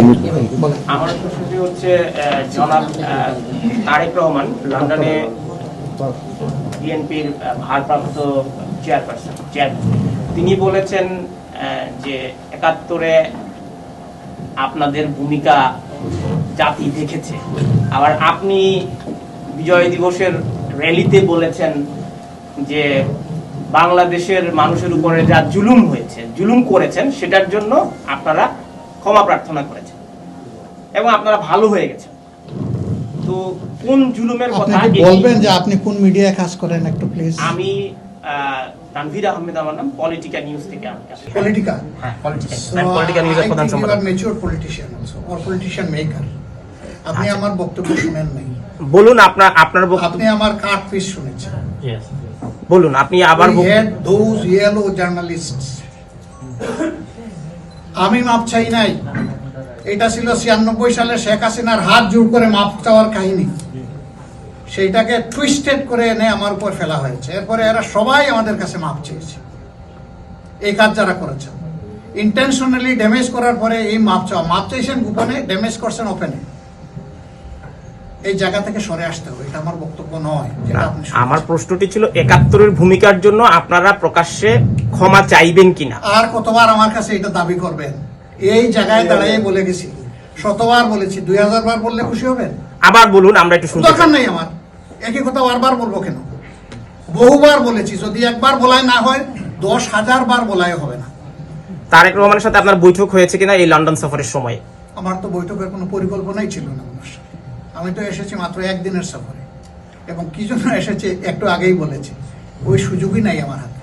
আমি আমার প্রশ্নটি হচ্ছে জনাব তারেক রহমান, লন্ডনে বিএনপির ভারপ্রাপ্ত চেয়ারপারসন তিনি বলেছেন যে একাত্তরে আপনাদের ভূমিকা জাতি দেখেছে। আবার আপনি বিজয় দিবসের র্যালিতে বলেছেন যে বাংলাদেশের মানুষের উপরে যা জুলুম হয়েছে, জুলুম করেছেন, সেটার জন্য আপনারা ক্ষমা প্রার্থনা করেছেন। এবং আপনারা ভালো হয়ে গেছেন। তো কোন জুলুমের কথা বলবেন যে আপনি কোন মিডিয়ায় কাজ করেন একটু প্লিজ আমি তানভীর আহমেদ আমার নাম পলিটিক্যাল নিউজ থেকে আমি. হ্যাঁ পলিটিক্যাল আমি পলিটিক্যাল নিউজের প্রধান সম্পাদক। mature politician also, or politician maker. আপনি আমার বক্তব্য শুনেন নাই। বলুন আপনার আপনার বক্তব্য আপনি আমার কাট পিস শুনেছেন। বলুন আপনি আবার those yellow journalists. আমি মাপ চাই নাই। এটা ছিল ছিয়ানব্বই সালে শেখ হাসিনার হাত জোর করে মাপ চাওয়ার কাহিনী। সেইটাকে টুইস্টেড করে এনে আমার উপর ফেলা হয়েছে। এরপরে এরা সবাই আমাদের কাছে মাপ চেয়েছে। এই কাজ যারা করেছেন। ইন্টেনশনালি ড্যামেজ করার পরে এই মাপ চাওয়া মাপ চাইছেন গোপনে ড্যামেজ করছেন ওপেনে এই জায়গা থেকে সরে আসতে হবে এটা আমার বক্তব্য নয়। আমার প্রশ্নটি ছিল একাত্তরের ভূমিকার জন্য আপনারা প্রকাশ্যে ক্ষমা চাইবেন কিনা? আর কতবার আমার কাছে এটা দাবি করবেন? এই জায়গায় দাঁড়িয়ে বলে গেছি। শতবার বলেছি দুই হাজার বার বললে খুশি হবেন? আবার বলুন আমরা একটু শুনতে দরকার। নেই আমার। একই কথা বারবার বলব কেন? বহুবার বলেছি যদি একবার বলাই না হয় দশ হাজার বার বলাই হবে না। তারেক রহমানের সাথে আপনার বৈঠক হয়েছে কিনা এই লন্ডন সফরের সময়? আমার তো বৈঠকের কোনো পরিকল্পনাই ছিল না। আমি তো এসেছি মাত্র একদিনের সফরে। এবং কী জন্য এসেছে একটু আগেই বলেছি। ওই সুযোগই নাই আমার হাতে।